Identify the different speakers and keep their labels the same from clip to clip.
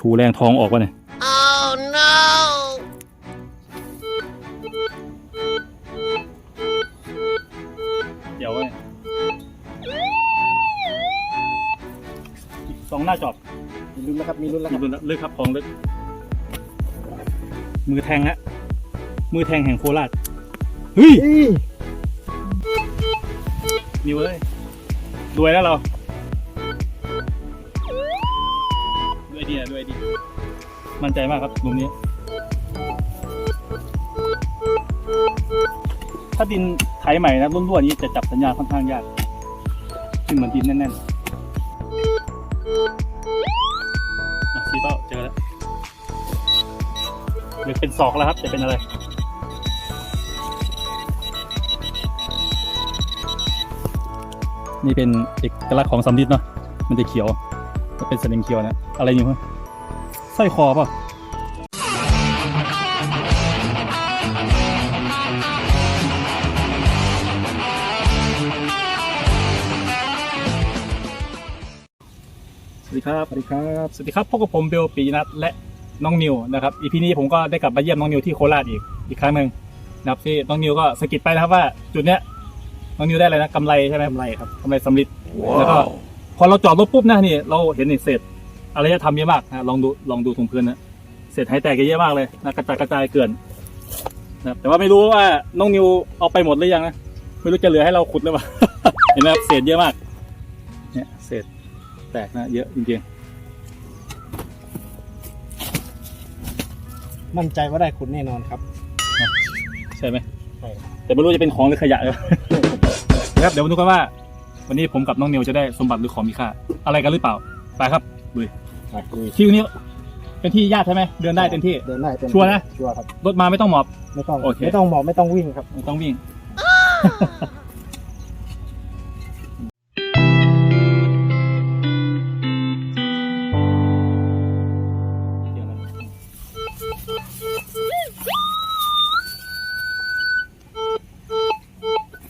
Speaker 1: ถูแรงทองออกวะเนี่ย
Speaker 2: Oh no!
Speaker 1: เดี๋ยวเว้ยอีกสองหน้าจอบ
Speaker 3: มีลุ้นแล้วครับ มีลุ้นแล้วค
Speaker 1: มี
Speaker 3: รับ
Speaker 1: รุ่นลึกครับของลึกมือแทงฮะ มือแทงแห่งโคราชเฮ้ย
Speaker 3: อี้
Speaker 1: นิวเอ้ยรวยแล้วเรา ด้วยดี มั่นใจมากครับหลุมนี้ ถ้าดินไถใหม่นะรุ่นๆนี้จะจับสัญญาณค่อนข้างยากขึ้นเหมือนดินแน่นๆอะสีเป้าเจอแล้วหรือเป็นศอกแล้วครับ จะเป็นอะไรนี่เป็นเอกลักษณ์ของสำลิดเนาะ มันจะเขียวจะเป็นสนิมเขียวนะ อะไรนี่เพื่อน สร้อยคอเปล่ะสวัสดีครับ
Speaker 3: สวัสดีครับ
Speaker 1: สวัสดีครับพบกับผมเบลปีนัทและน้องนิวนะครับ อีพีนี้ผมก็ได้กลับมาเยี่ยมน้องนิวที่โคราชอีกอีกครั้งหนึ่งนะครับที่น้องนิวก็สะกิดไปนะครับว่าจุดเนี้ยน้องนิวได้อะไรนะกำไรใช่ไหมกำไรครับกำไรสำลิดแล้วก็พอเราจอดรถปุ๊บนะนี่เราเห็นนี่เศษ อารยธรรมเยอะมากนะลองดูลองดูตรงพื้นนะเศษหายแตกเยอะมากเลยนะกระจายกระจายเกลื่อนนะครับแต่ว่าไม่รู้ว่าน้องนิวเอาไปหมดหรือยังนะไม่รู้จะเหลือให้เราขุดหรือเปล่าเห็นไหมครับเศษเยอะมากเนี่ยเศษแตกนะเยอะจริงๆ
Speaker 3: มั่นใจว่าได้คุณแน่นอนครับ
Speaker 1: ใช่ไหม
Speaker 3: ใช่
Speaker 1: แต่ไม่รู้จะเป็นของหรือขยะนะครับเดี๋ยวมาดูกันว่า วันนี้ผมกับน้องนิวจะได้สมบัติหรือของมีค่าอะไรกันหรือเปล่าไปครับ ลุย
Speaker 3: ครับนี่
Speaker 1: ที่ตรงนี้เป็นที่ญาติใช่ไหมเดินได้เต็มที่
Speaker 3: เดินได้เต็ม
Speaker 1: ชัวร์นะ
Speaker 3: ชัวร์ครับ
Speaker 1: รถมาไม่ต้องหมอบ
Speaker 3: ไม่ต้อง
Speaker 1: โอเค
Speaker 3: ไม่ต้องหมอบไม่ต้องวิ่งครับ
Speaker 1: ไม่ต้องวิ่ง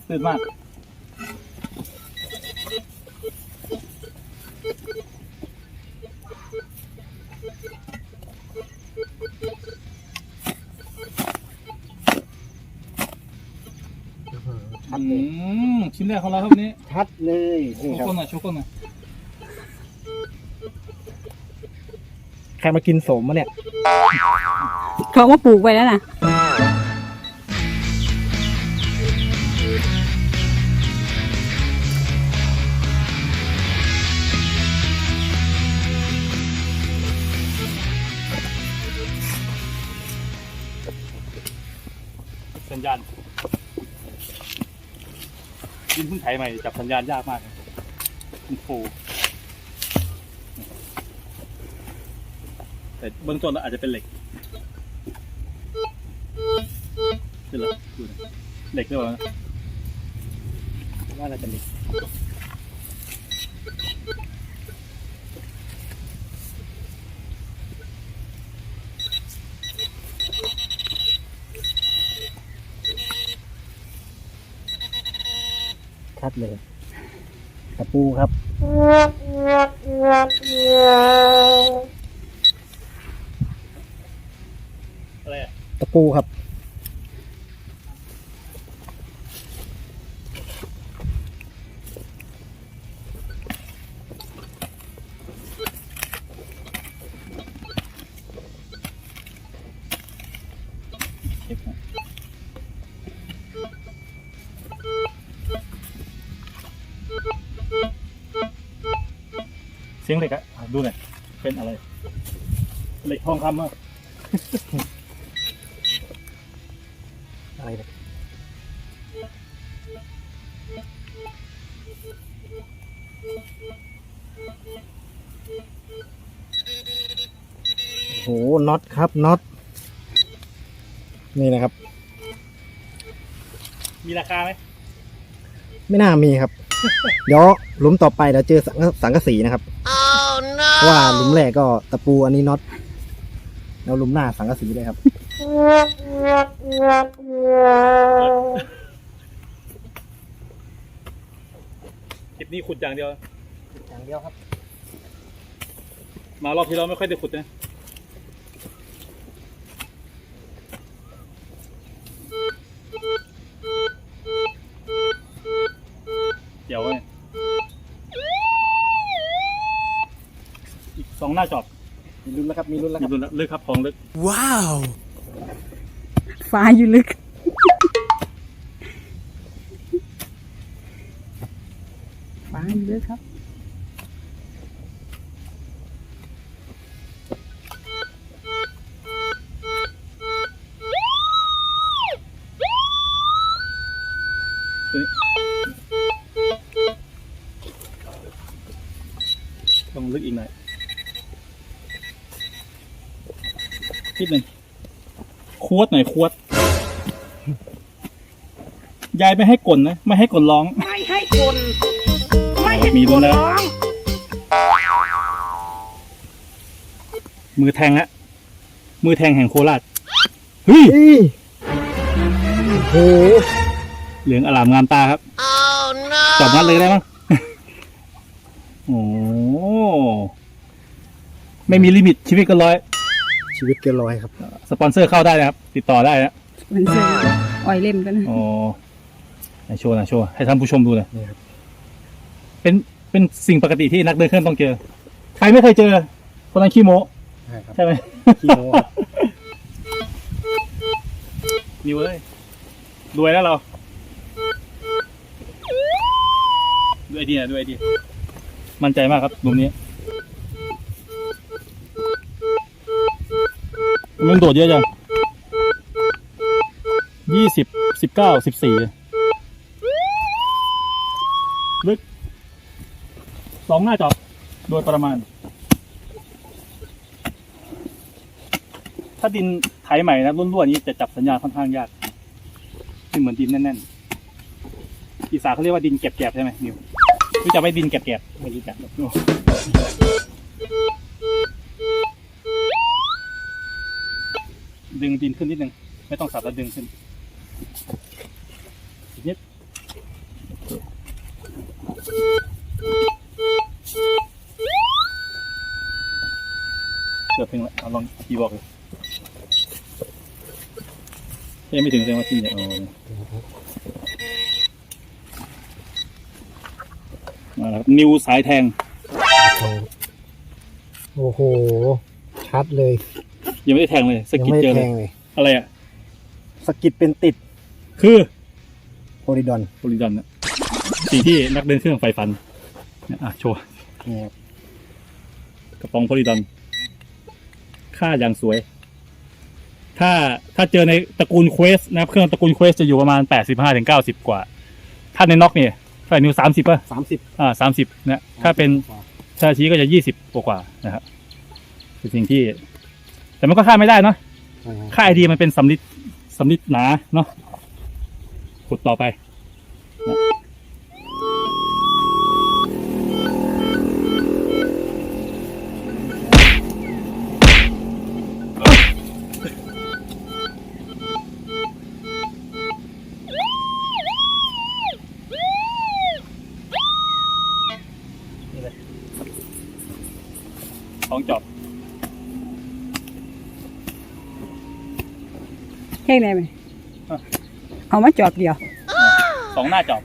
Speaker 1: ตื่นมาก แรกของเราครับวันนี้
Speaker 3: ชัดเลยนี่
Speaker 1: โช
Speaker 3: ครับ
Speaker 1: ว์ก้นหน่อยโชว์ก้นหน่อย
Speaker 3: ใครมากินสมมาเนี่ย
Speaker 4: เขามาปลูกไว้แล้วนะ
Speaker 1: สัญญาณดิน เพิ่งไถใหม่จับสัญญาณยากมากเลยมันฟูแต่เบื้องต้นอาจจะเป็นเหล็กนี่เหรอดูน่อยเหล็กหรือเปล่า
Speaker 3: ว่าน่าจะเหล็ก เลยตะปูครับ
Speaker 1: อะไรอะ
Speaker 3: ตะปูครับ
Speaker 1: งเหล็กอะอะดูหน่อยเป็นอะไร เหล็กทองคำอะ
Speaker 3: อะไรเนี่ยโอ้โหน็อตครับน็อตนี่นะครับ
Speaker 1: มีราคาไหม
Speaker 3: ไม่น่ามีครับ เดี๋ยวหลุมต่อไปเดี๋ยวเจอสังกะสังกะสีนะครับ
Speaker 2: Oh
Speaker 3: เพราะว่าหลุม
Speaker 2: no!
Speaker 3: แรกก็ตะปูอันนี้น็อตแล้วหลุมหน้าสังกะสีเลยครับ
Speaker 1: คลิปนี้ขุดอย่างเดียว
Speaker 3: อย่างเดียวครับ
Speaker 1: มารอบที่เราไม่ค่อยได้ขุดนะ อีกสองหน้าจอบ
Speaker 3: มีรุ่นแล้วครับ มีรุ่นแล้ว
Speaker 1: อ
Speaker 3: ครับ
Speaker 1: ยู่บนลึกครับของลึก
Speaker 4: ฟ้าอยู่ลึก ยา
Speaker 1: ยไม่ให้กลนนะ ไม่ให้กลนร้อง
Speaker 2: ไม่ให้คน ไม่ให้
Speaker 1: มี
Speaker 2: ค
Speaker 1: ด้วย
Speaker 2: น
Speaker 1: นะ
Speaker 2: ร้อง
Speaker 1: มือแทงฮะมือแทงแห่งโคราชเฮ้ย
Speaker 3: เฮ้ยโอ้โห
Speaker 1: เหลืองอลามงามตาครับจอบนัดเลยได้มั้ง โอ้ไม่มีลิมิตชีวิตก็ร้อย
Speaker 3: ชีวิตเกินร้อยครับ
Speaker 1: สปอนเซอร์เข้าได้นะครับ ติดต่อได้นะ
Speaker 4: มันเจออ่อยเล่มกันนะ
Speaker 1: อ๋อ ไหนโชว์หนะโชว์ให้ท่านผู้ชมดูหน่อย
Speaker 3: นี่ครับ
Speaker 1: เป็นเป็นสิ่งปกติที่นักเดินเครื่องต้องเจอ ใครไม่เคยเจอ คนนั้นขี้โม้
Speaker 3: ใช่ครับ
Speaker 1: ใช่ไหม
Speaker 3: ขี้โม้ครับ
Speaker 1: นิวเอ้ยรวยแล้วเราดูไอเดียดูไอเดียมั่นใจมากครับหลุมนี้มันโดดเยอะจังยี่สิบสิบเก้าสิบสี่ สองหน้าจอบโดยประมาณ ถ้าดินไถใหม่นะร่วนๆนี้จะจับสัญญาณค่อนข้างยากไม่เหมือนดินแน่นๆอีสานเขาเรียกว่าดินแกบๆใช่ไหมนิวรู้จักไหมดินแกบๆไม่รู้จักดึงดินขึ้นนิดนึง ไม่ต้องสับแล้วดึงขึ้น กือบถึงแล้วเอาลองทีบอกเลยยังไม่ถึงแสดงว่าที่เนี่ยเอามาแล้วครับนิวสายแทง
Speaker 3: โอ้โห ชัดเลย
Speaker 1: ยังไม่ได้แทงเลยส
Speaker 3: ยัง
Speaker 1: กิด
Speaker 3: ไม่
Speaker 1: เจ
Speaker 3: ได้
Speaker 1: อเลย
Speaker 3: แทงเลย
Speaker 1: อะไรอะ
Speaker 3: สกิดเป็นติด
Speaker 1: คือ
Speaker 3: โพลิดอน
Speaker 1: โพลิดอนนะสิ่งที่นักเดินเครื่องไฟฟันเนี่ยอะ โชว์
Speaker 3: นี่ครับ
Speaker 1: กระป๋องโพลิดอน ค่าอย่างสวย ถ้าถ้าเจอในตระกูลเควสนะครับเครื่องตระกูลเควสจะอยู่ประมาณแปดสิบห้าถึงเก้าสิบกว่า ถ้าในน็อกเนี่ยเท่าไหร่นิวสามสิบป่ะ
Speaker 3: สามสิบ
Speaker 1: อ่าสามสิบนะถ้าเป็นชาชีก็จะยี่สิบกว่าๆนะครับเป็นสิ่งที่ แต่มันก็ค่าไม่ได้เนาะค่าไอดีมันเป็นสำลิดสำลิดหนาเนาะขุดต่อไปนะ
Speaker 4: แค่ไหนไหมเอามาจอบเดียว
Speaker 1: สองหน้าจอบ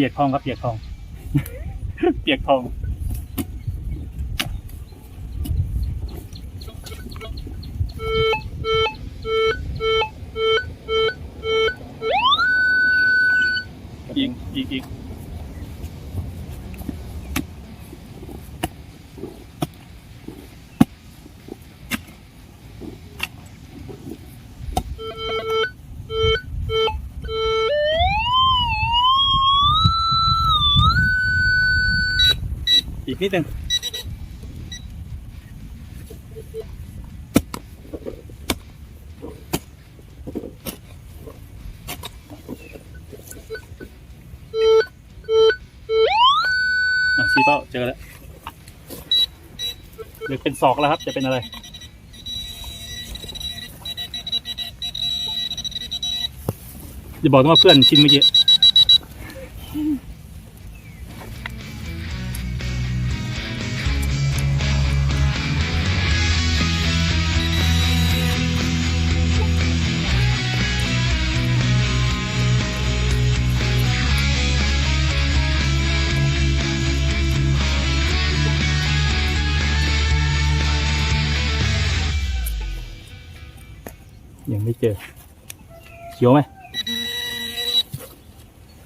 Speaker 1: ปียกทองครับเปียกทอง เปียกทองอีกอีกอีก นิดนึงอะซีเป้าเจอแล้วหรือเป็นศอกแล้วครับ จะเป็นอะไรอย่าบอกว่าเพื่อนชินเมื่อกี้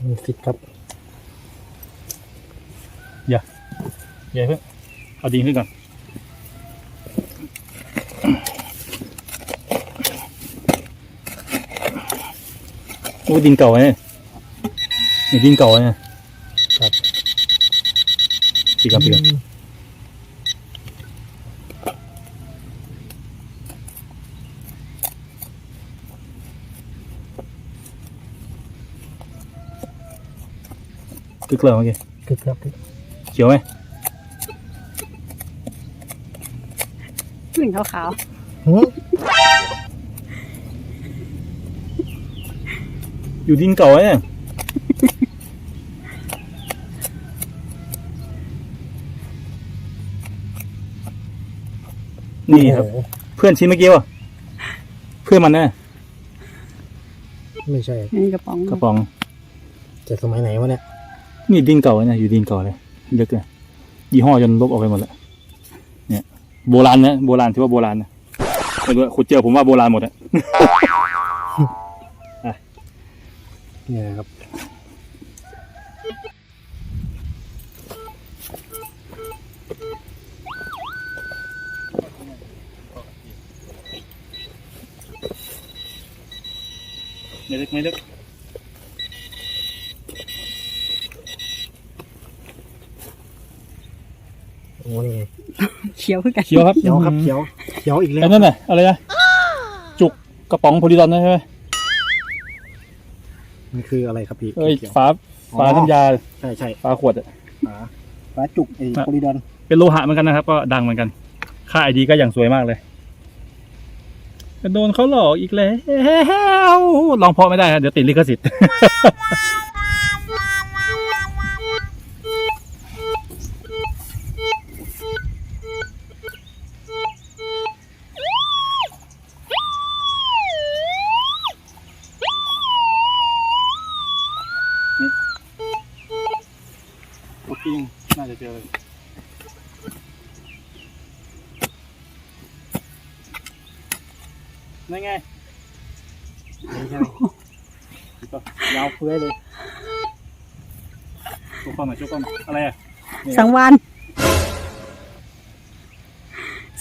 Speaker 1: มี
Speaker 3: สิทธิ์ครับ
Speaker 1: อย่าอย่าเพิ่งเอาดินขึ้นก่อนโอ้ดินเก่าไงนี่ดินเก่าไงครับปีกับปีกับ คือเกลือเมื่อกี้
Speaker 3: คือครับ
Speaker 1: เขียวไหม
Speaker 4: ขึ้นขาว
Speaker 3: หืม
Speaker 1: อยู่ดินเก่าไงเนี่ยนี่ครับ
Speaker 3: โอ้โห
Speaker 1: เพื่อนชิ้นเมื่อกี้วะเพื่อนมันแน่
Speaker 3: ไม่ใช่
Speaker 4: ๆนี่กระป๋อง
Speaker 1: กระป๋อง
Speaker 3: จากสมัยไหนวะเนี่ย
Speaker 1: นี่ดินเก่าเนี่ยอยู่ดินเก่าเลยลึกเลยยี่ห้อจนลบออกไปหมดแล้วเนี่ยโบราณนะโบราณถือว่าโบราณนะไม่รู้อะขุดเจอผมว่าโบราณหมดอะ
Speaker 3: เนี่ยนะครับ
Speaker 1: ไม่ลึกไม่ลึก
Speaker 3: โอ้นี่ไง
Speaker 4: เขียวขึ้นกัน
Speaker 1: เขียวครับ
Speaker 3: เขียวครับเขียวเขียวอีกแล้
Speaker 1: แล้ว
Speaker 3: ว
Speaker 1: นั่นน่ะอะไรนะจุกกระป๋องโพลีดอนนะใช่ไหม
Speaker 3: มันคืออะไรครับพี่
Speaker 1: เอ้ย
Speaker 3: เขียว
Speaker 1: ฝาฝาน้ำยา
Speaker 3: ใช่ใช่
Speaker 1: ฝาขวดอะ
Speaker 3: ฝาฝาจุกไอ้
Speaker 1: ครับ
Speaker 3: โพลีดอน
Speaker 1: เป็นโลหะเหมือนกันนะครับก็ดังเหมือนกัน ค่าไอดีก็อย่างสวยมากเลยแต่โดนเขาหลอกอีกแล้วลองเพาะไม่ได้ครับเดี๋ยวติดลิขสิทธิ์ เจอเลยนั่นไง
Speaker 3: ไม่ใช่ยาวเฟื้อยเลย
Speaker 1: ชุกเข้ามาชุกเข้ามาอะไรอะ
Speaker 4: สังวาน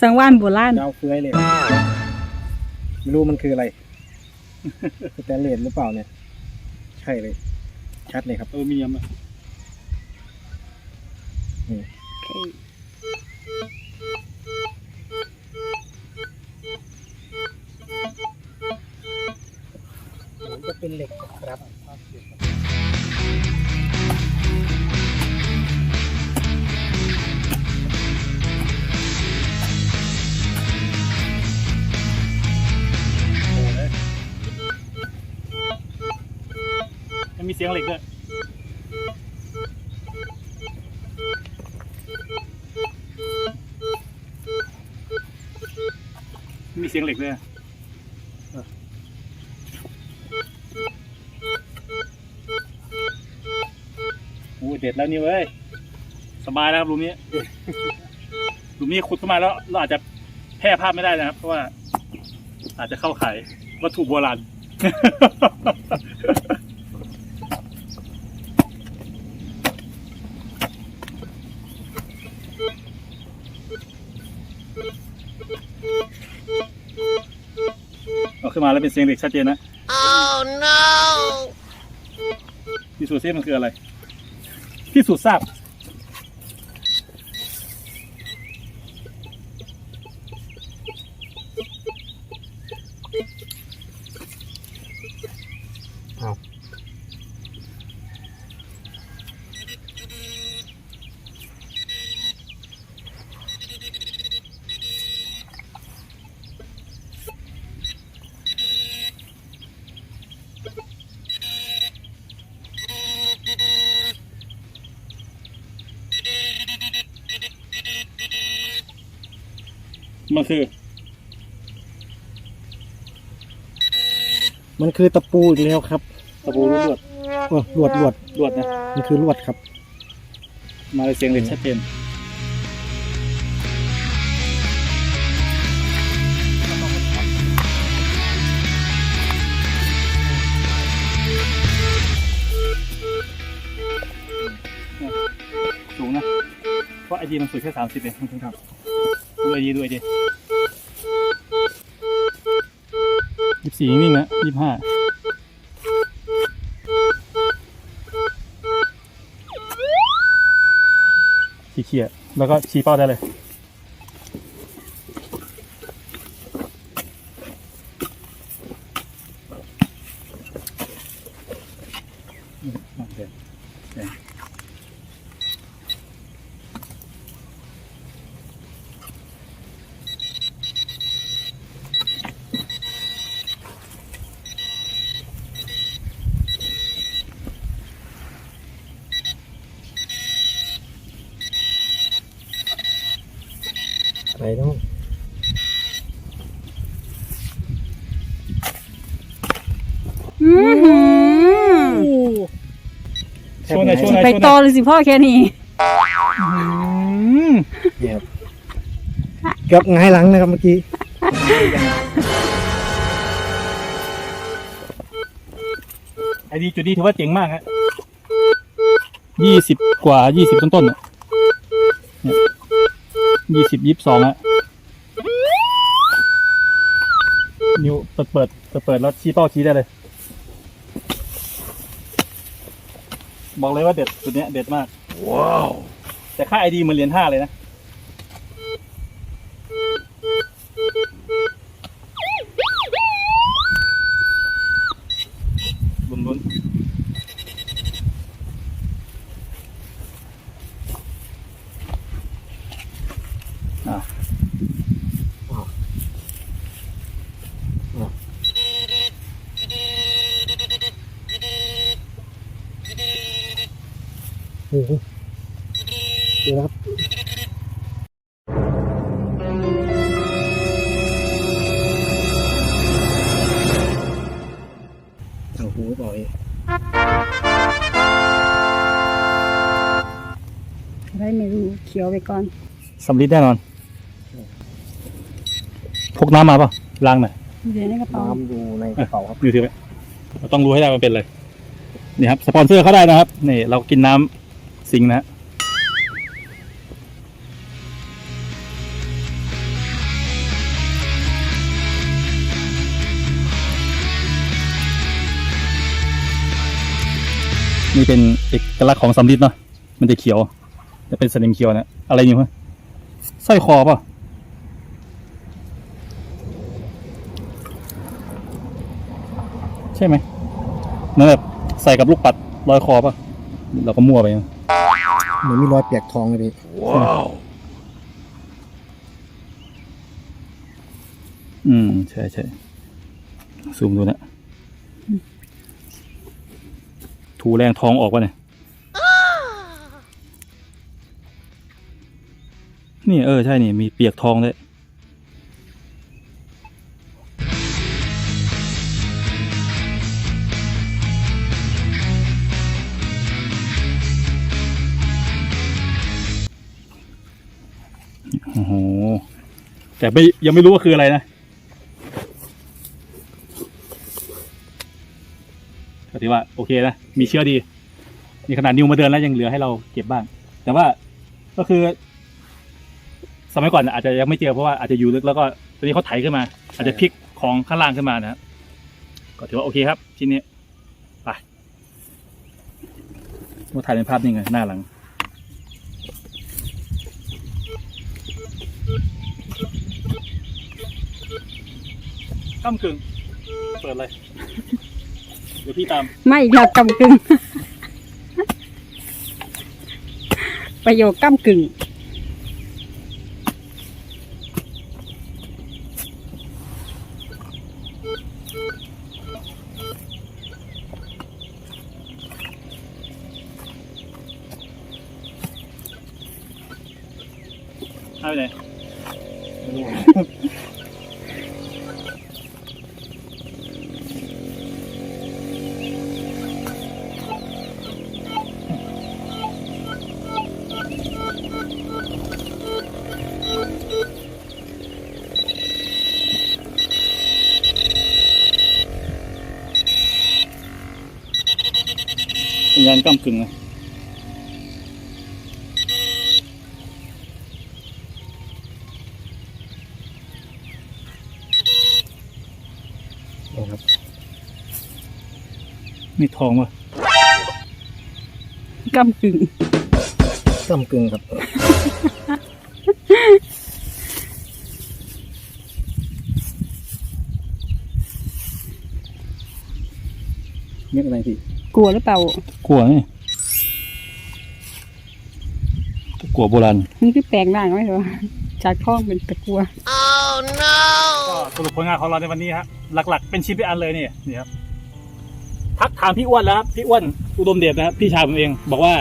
Speaker 4: สังวานโบราณ
Speaker 3: ยาวเฟื้อยเลยไม่รู้มันคืออะไรสแตนเลสหรือเปล่าเนี่ย ใช่เลย ชัดเลยครับ
Speaker 1: เออมียมอะ
Speaker 4: เป็
Speaker 3: นเหล็กครับ
Speaker 1: มันมีเสียงเหล็กด้วยมีเสียงเหล็กด้วย โอ้ยเด็ดแล้วนี่เว้ยสบายแล้วครับหลุมนี้หลุมนี้ขุดเข้ามาแล้ว เราอาจจะแพร่ภาพไม่ได้นะครับ เพราะว่า อาจจะเข้าขายวัตถุโบราณเอาขึ้นมาแล้วเป็นเสียงเหล็กชัดเจนนะ
Speaker 2: Oh no!
Speaker 1: พิสูจน์ซิมันคืออะไร พิสูจน์ทราบ มันคือ
Speaker 3: มันคือตะปูอีกแล้วครับ
Speaker 1: ตะปูลวด
Speaker 3: โอ้ลวดลวด
Speaker 1: ลวดนะ
Speaker 3: มันคือลวดครับ
Speaker 1: มาเลยเสียงเด็ดชัดเจนสูงนะ เพราะไอจีมันสูงแค่สามสิบเองครับ ดูไอจีดูไอจียี่สิบสี่นิ่งนะยี่สิบห้าขี้เขี่ยแล้วก็ชี้เป้าได้เลย อะ
Speaker 3: ไรน้อง
Speaker 4: อื้อหือ
Speaker 1: ช่วงไหนช่วงไหน
Speaker 4: ไป
Speaker 1: ช่วงไหน
Speaker 4: ต่อเลยสิพ่อแค่นี้
Speaker 1: อืม
Speaker 3: เนี่ยครับเกือบหงายหลังนะครับเมื่อกี้
Speaker 1: ไอดีจุดนี้ถือว่าเจ๋งมากฮะยี่สิบกว่ายี่สิบต้นๆอะ ยี่สิบยี่สิบสองอะนิ้วเปิดเปิดเปิดเปิดแล้วชี้เป้าชี้ได้เลย บอกเลยว่าเด็ดจุดเนี้ยเด็ดมาก ว้าว แต่ค่าไอดีมันเหรียญห้าเลยนะ
Speaker 4: ได้ไม่รู้เขียวไปก่อน
Speaker 1: สำลิดแน่นอนพกน้ำมาป่ะล้างหน่อย
Speaker 4: เดี๋ยวในกระเป๋า
Speaker 3: น้ำอยู่ในกระเป๋าครับ
Speaker 1: อยู่ถือไว้เราต้องรู้ให้ได้มันเป็นอะไรนี่ครับสปอนเซอร์เขาได้นะครับนี่เรากินน้ำสิงห์นะฮะนี่เป็นเอกลักษณ์ของสำลิดเนาะมันจะเขียว จะเป็นสนิมเขียวนะอะไรอยู่ฮะสร้อยคอป่ะใช่ไหมนั่นแบบใส่กับลูกปัดร้อยคอป่ะ เราก็มั่วไปนะ
Speaker 3: เหมือนมีรอยเปียกทองเลยพี่
Speaker 1: อืม ใช่ใช่ซูมดูนะถูแรงทองออกวะเนี่ย นี่เออใช่นี่มีเปียกทองด้วยโอ้โห แต่ไม่ยังไม่รู้ว่าคืออะไรนะก็ถือว่าโอเคนะ มีเชื้อดีนี่ขนาดนิวมาเดินแล้วยังเหลือให้เราเก็บบ้าง แต่ว่าก็คือ สมัยก่อนอาจจะยังไม่เจอเพราะว่าอาจจะอยู่ลึกแล้วก็ตอนนี้เขาไถขึ้นมา อาจจะพลิกของข้างล่างขึ้นมานะครับก็ถือว่าโอเคครับชิ้นนี้ไปมาถ่ายเป็นภาพนี่ไงหน้าหลังก้ากึ่งเปิดเลยเดี๋ยวพี่ตาม
Speaker 4: ไม่อีกแล้วกำกึ่งประโยคกำกึ่ง
Speaker 1: เอา นี่ทองวะ
Speaker 4: กำกึ่ง
Speaker 3: ก้ากึ่งครับ เม็ดอะไรพี่
Speaker 4: กลัวหรือเปล่าก
Speaker 1: ลัวนี่กลัวโบราณ
Speaker 4: มันคือแปลงร่างไหมหรอจากท้องเป็นตะกัว
Speaker 1: ก็สรุปผลงานของเราในวันนี้ฮะหลัก ๆ เป็นชิ้นเป็นอันเลยนี่นี่ครับ ทักถามพี่อ้วนแล้วครับพี่อ้วนอุดมเดชนะครับพี่ชายผมเอง บอกว่า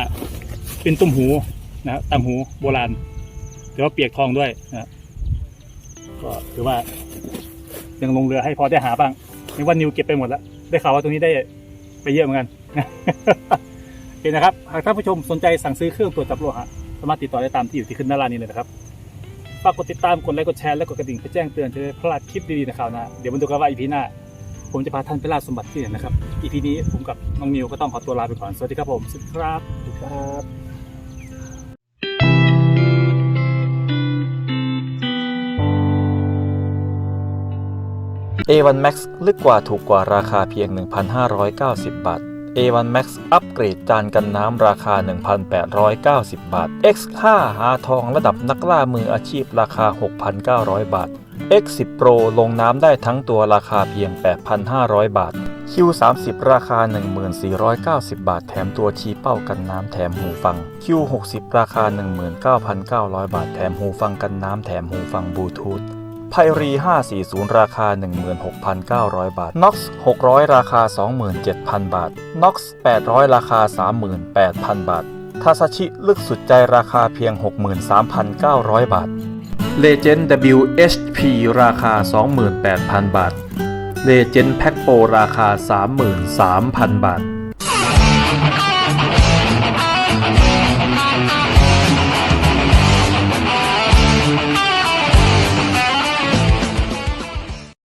Speaker 1: เป็นตุ้มหูนะครับตำหูโบราณแต่ว่าเปียกทองด้วยนะครับก็ถือว่า ยังลงเรือให้พอได้หาบ้างนี่ว่านิวเก็บไปหมดแล้ว ได้ข่าวว่าตรงนี้ได้ไปเยอะเหมือนกันโอเคนะครับหากท่านผู้ชมสนใจสั่งซื้อเครื่องตรวจจับโลหะสามารถติดต่อได้ตามที่อยู่ที่ขึ้นหน้าร้านนี้เลยนะครับฝากกดติดตามกดไลค์กดแชร์และกดกระดิ่งเพื่อแจ้งเตือนจะได้พลาดคลิปดีๆในข่าวหน้าเดี๋ยวมาดูกันว่าอีพีหน้า ผมจะพาท่านไปล่าสมบัติที่ไหนนะครับ อีพีนี้ผมกับน้องนิวก็ต้องขอตัวลาไปก่อน สวัสดีครับผม สวัสดีครับ
Speaker 3: ครับ
Speaker 5: A1 Max ลึกกว่าถูกกว่าราคาเพียง 1,590 บาท A1 Max อัปเกรดจานกันน้ำราคา 1,890 บาท X5 หาทองระดับนักล่ามืออาชีพราคา 6,900 บาท X10 Pro ลงน้ำได้ทั้งตัวราคาเพียง 8,500 บาท Q30 ราคา 1490 บาท แถมตัวชี้เป้ากันน้ำแถมหูฟัง Q60 ราคา 19,900 บาท แถมหูฟังกันน้ำแถมหูฟังบลูทูธไพรี540 ราคา 16,900 บาท Nox 600 ราคา 27,000 บาท Nox 800 ราคา 38,000 บาท ทาซาชิลึกสุดใจราคาเพียง 63,900 บาท Legend WHP ราคา 28,000 บาท Legend Pack Pro ราคา 33,000 บาท